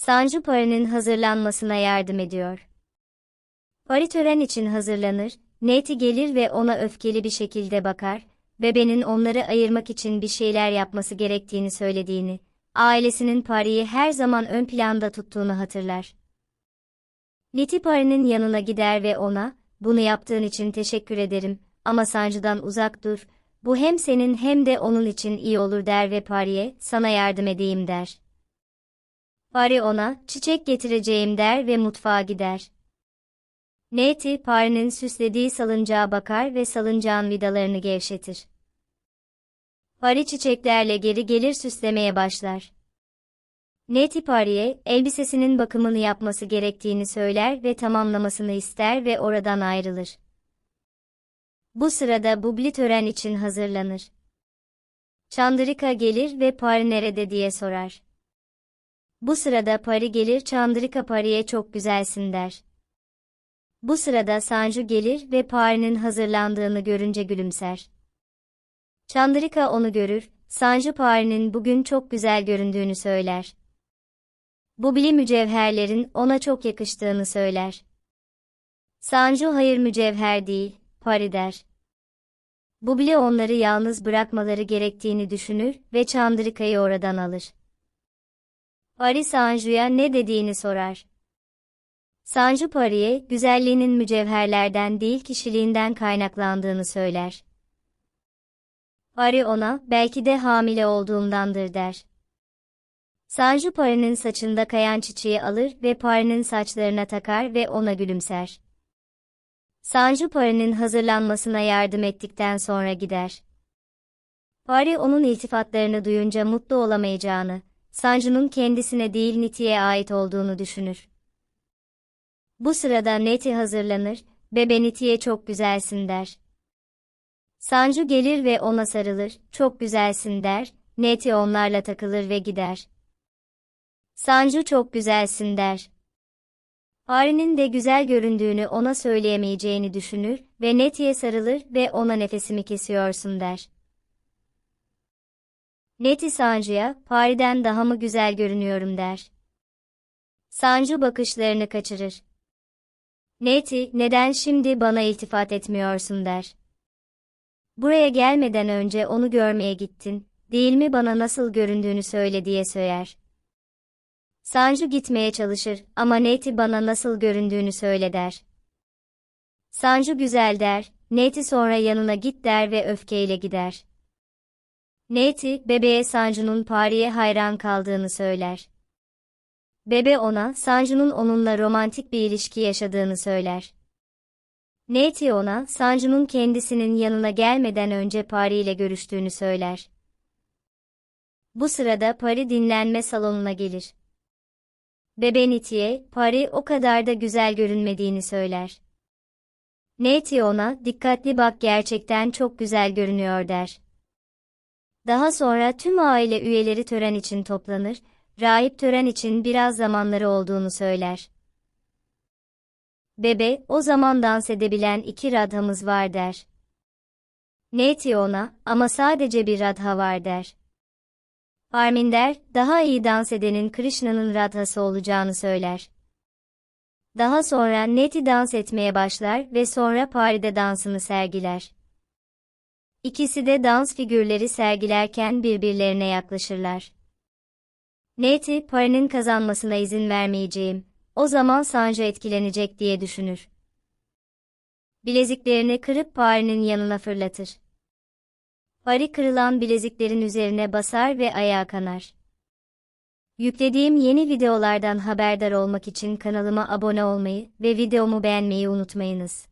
Sancı Pari'nin hazırlanmasına yardım ediyor. Pari tören için hazırlanır, Neti gelir ve ona öfkeli bir şekilde bakar, bebenin onları ayırmak için bir şeyler yapması gerektiğini söylediğini, ailesinin Pari'yi her zaman ön planda tuttuğunu hatırlar. Neti Pari'nin yanına gider ve ona, bunu yaptığın için teşekkür ederim ama sancıdan uzak dur, bu hem senin hem de onun için iyi olur der ve Pari'ye, sana yardım edeyim der. Pari ona, çiçek getireceğim der ve mutfağa gider. Neti, Pari'nin süslediği salıncağa bakar ve salıncağın vidalarını gevşetir. Pari çiçeklerle geri gelir süslemeye başlar. Neti Pari'ye, elbisesinin bakımını yapması gerektiğini söyler ve tamamlamasını ister ve oradan ayrılır. Bu sırada Bubli tören için hazırlanır. Çandırika gelir ve Pari nerede diye sorar. Bu sırada Pari gelir Çandırika Pari'ye çok güzelsin der. Bu sırada Sanju gelir ve Pari'nin hazırlandığını görünce gülümser. Çandırika onu görür, Sanju Pari'nin bugün çok güzel göründüğünü söyler. Bubli mücevherlerin ona çok yakıştığını söyler. Sanju hayır mücevher değil, Pari der. Bubli onları yalnız bırakmaları gerektiğini düşünür ve Çandırika'yı oradan alır. Pari Sanju'ya ne dediğini sorar. Sanju Pari'ye güzelliğinin mücevherlerden değil kişiliğinden kaynaklandığını söyler. Pari ona belki de hamile olduğundandır der. Sanju Pari'nin saçında kayan çiçeği alır ve Pari'nin saçlarına takar ve ona gülümser. Sanju Pari'nin hazırlanmasına yardım ettikten sonra gider. Pari onun iltifatlarını duyunca mutlu olamayacağını, Sanju'nun kendisine değil Niti'ye ait olduğunu düşünür. Bu sırada Neti hazırlanır, bebe Niti'ye çok güzelsin der. Sanju gelir ve ona sarılır, çok güzelsin der, Neti onlarla takılır ve gider. Sanju çok güzelsin der. Pari'nin de güzel göründüğünü ona söyleyemeyeceğini düşünür ve Neti'ye sarılır ve ona nefesimi kesiyorsun der. Neti Sanju'ya, Pari'den daha mı güzel görünüyorum der. Sanju bakışlarını kaçırır. Neti, neden şimdi bana iltifat etmiyorsun der. Buraya gelmeden önce onu görmeye gittin, değil mi bana nasıl göründüğünü söyle diye söyler. Sanju gitmeye çalışır ama Neti bana nasıl göründüğünü söyle der. Sanju güzel der, Neti sonra yanına git der ve öfkeyle gider. Neti, bebeğe Sanju'nun Pari'ye hayran kaldığını söyler. Bebe ona, Sanju'nun onunla romantik bir ilişki yaşadığını söyler. Neti ona, Sanju'nun kendisinin yanına gelmeden önce Pari ile görüştüğünü söyler. Bu sırada Pari dinlenme salonuna gelir. Bebe Neti'ye, Pari o kadar da güzel görünmediğini söyler. Neti ona, dikkatli bak gerçekten çok güzel görünüyor der. Daha sonra tüm aile üyeleri tören için toplanır, rahip tören için biraz zamanları olduğunu söyler. Bebe, o zaman dans edebilen iki radhamız var der. Neti ona, ama sadece bir radha var der. Arminder, daha iyi dans edenin Krishna'nın radhası olacağını söyler. Daha sonra Neti dans etmeye başlar ve sonra Pari'de dansını sergiler. İkisi de dans figürleri sergilerken birbirlerine yaklaşırlar. Neti, Pari'nin kazanmasına izin vermeyeceğim, o zaman Sanju etkilenecek diye düşünür. Bileziklerini kırıp Pari'nin yanına fırlatır. Pari kırılan bileziklerin üzerine basar ve ayağa kanar. Yüklediğim yeni videolardan haberdar olmak için kanalıma abone olmayı ve videomu beğenmeyi unutmayınız.